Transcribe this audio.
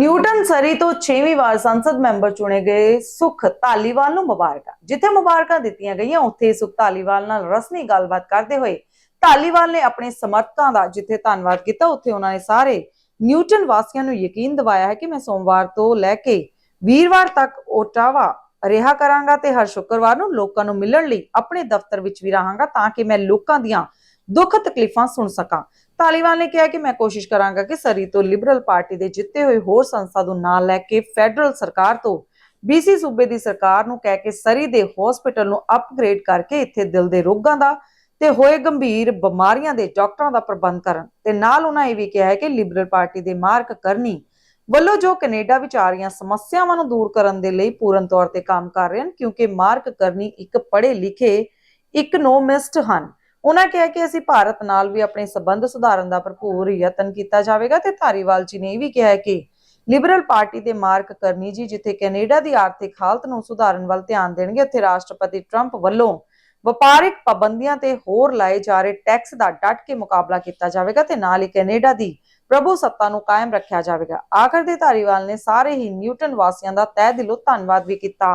Newton ਸਰੀ ਤੋਂ 6ਵੀਂ ਵਾਰ ਸੰਸਦ member ਚੁਣੇ ਗਏ ਸੁਖ ਧਾਲੀਵਾਲ ਨੂੰ ਮੁਬਾਰਕਾਂ। ਜਿੱਥੇ ਮੁਬਾਰਕਾਂ ਦਿੱਤੀਆਂ ਗਈਆਂ, ਉੱਥੇ ਸੁਖ ਧਾਲੀਵਾਲ ਨਾਲ ਰਸਮੀ ਗੱਲਬਾਤ ਕਰਦੇ ਹੋਏ ਧਾਲੀਵਾਲ ਨੇ ਆਪਣੇ ਸਮਰਥਕਾਂ ਦਾ ਜਿੱਥੇ ਧੰਨਵਾਦ ਕੀਤਾ, ਉੱਥੇ ਉਹਨਾਂ ਨੇ ਸਾਰੇ ਨਿਊਟਨ ਵਾਸੀਆਂ ਨੂੰ ਯਕੀਨ ਦਿਵਾਇਆ ਹੈ ਕਿ ਮੈਂ ਸੋਮਵਾਰ ਤੋਂ ਲੈ ਕੇ ਵੀਰਵਾਰ ਤੱਕ ਓਟਾਵਾ ਰਿਹਾ ਕਰਾਂਗਾ ਤੇ ਹਰ ਸ਼ੁੱਕਰਵਾਰ ਨੂੰ ਲੋਕਾਂ ਨੂੰ ਮਿਲਣ ਲਈ ਆਪਣੇ ਦਫ਼ਤਰ ਵਿੱਚ ਵੀ ਰਹਾਂਗਾ ਤਾਂ ਕਿ ਮੈਂ ਲੋਕਾਂ ਦੀਆਂ ਦੁੱਖ ਤਕਲੀਫਾਂ ਸੁਣ ਸਕਾਂ। ਤਾਲੀਬਾਨ ਨੇ ਕਿਹਾ ਕਿ ਮੈਂ ਕੋਸ਼ਿਸ਼ ਕਰਾਂਗਾ ਕਿ ਸਰੀ ਤੋਂ ਲਿਬਰਲ ਪਾਰਟੀ ਦੇ ਜਿੱਤੇ ਹੋਏ ਹੋਰ ਸੰਸਥਾ ਨੂੰ ਨਾਲ ਲੈ ਕੇ ਫੈਡਰਲ ਸਰਕਾਰ ਤੋਂ ਬੀਸੀ ਸੂਬੇ ਦੀ ਸਰਕਾਰ ਨੂੰ ਕਹਿ ਕੇ ਸਰੀ ਦੇ ਹਸਪੀਟਲ ਨੂੰ ਅਪਗ੍ਰੇਡ ਕਰਕੇ ਇੱਥੇ ਦਿਲ ਦੇ ਰੋਗਾਂ ਦਾ ਤੇ ਹੋਏ ਗੰਭੀਰ ਬਿਮਾਰੀਆਂ ਦੇ ਡਾਕਟਰਾਂ ਦਾ ਪ੍ਰਬੰਧ ਕਰਨ। ਤੇ ਨਾਲ ਉਹਨਾਂ ਇਹ ਵੀ ਕਿਹਾ ਹੈ ਕਿ ਲਿਬਰਲ ਪਾਰਟੀ ਦੇ ਮਾਰਕ ਕਰਨੀ ਵੱਲੋਂ ਜੋ ਕੈਨੇਡਾ ਵਿੱਚ ਆ ਰਹੀਆਂ ਸਮੱਸਿਆਵਾਂ ਨੂੰ ਦੂਰ ਕਰਨ ਦੇ ਲਈ ਪੂਰਨ ਤੌਰ ਤੇ ਕੰਮ ਕਰ ਰਹੇ ਹਨ, ਕਿਉਂਕਿ ਮਾਰਕ ਕਰਨੀ ਇੱਕ ਪੜ੍ਹੇ ਲਿਖੇ ਇਕਨੋਮਿਸਟ ਹਨ। ਉਹਨਾਂ ਕਿਹਾ ਕਿ ਅਸੀਂ ਭਾਰਤ ਨਾਲ ਵੀ ਆਪਣੇ ਸਬੰਧ ਸੁਧਾਰਨ ਦਾ ਭਰਪੂਰ ਯਤਨ ਕੀਤਾ ਜਾਵੇਗਾ ਤੇ ਧਾਰੀਵਾਲ ਜੀ ਨੇ ਇਹ ਵੀ ਕਿਹਾ ਕਿ ਲਿਬਰਲ ਪਾਰਟੀ ਦੇ ਮਾਰਕ ਕਰਨੀ ਜੀ, ਜਿੱਥੇ ਕੈਨੇਡਾ ਦੀ ਆਰਥਿਕ ਹਾਲਤ ਨੂੰ ਸੁਧਾਰਨ ਵੱਲ ਧਿਆਨ ਦੇਣਗੇ, ਉੱਥੇ ਰਾਸ਼ਟਰਪਤੀ ਟਰੰਪ ਵੱਲੋਂ ਵਪਾਰਿਕ ਪਾਬੰਦੀਆਂ ਤੇ ਹੋਰ ਲਾਏ ਜਾ ਰਹੇ ਟੈਕਸ ਦਾ ਡਟ ਕੇ ਮੁਕਾਬਲਾ ਕੀਤਾ ਜਾਵੇਗਾ ਤੇ ਨਾਲ ਹੀ ਕੈਨੇਡਾ ਦੀ ਪ੍ਰਭੂ ਸੱਤਾ ਨੂੰ ਕਾਇਮ ਰੱਖਿਆ ਜਾਵੇਗਾ। ਆਖਰ ਦੇ ਧਾਰੀਵਾਲ ਨੇ ਸਾਰੇ ਹੀ ਨਿਊਟਨ ਵਾਸੀਆਂ ਦਾ ਤਹਿ ਦਿਲੋਂ ਧੰਨਵਾਦ ਵੀ ਕੀਤਾ।